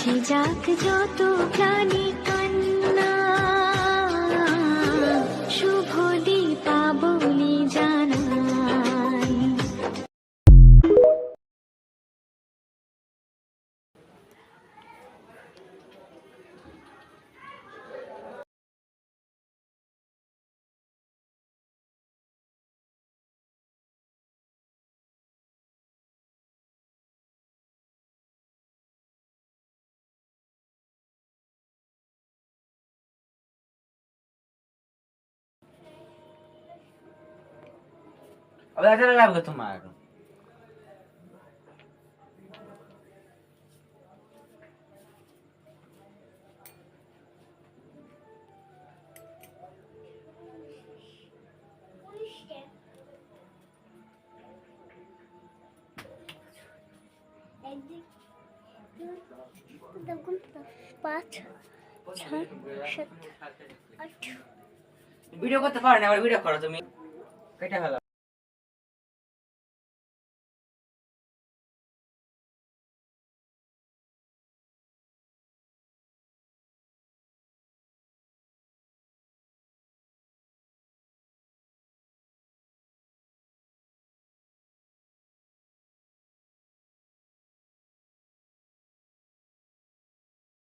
झिझाक जो तू गाने का আবার লাগবে তোমার ভিডিও করতে পারো না আবার ভিডিও করো তুমি কেটে ফেলো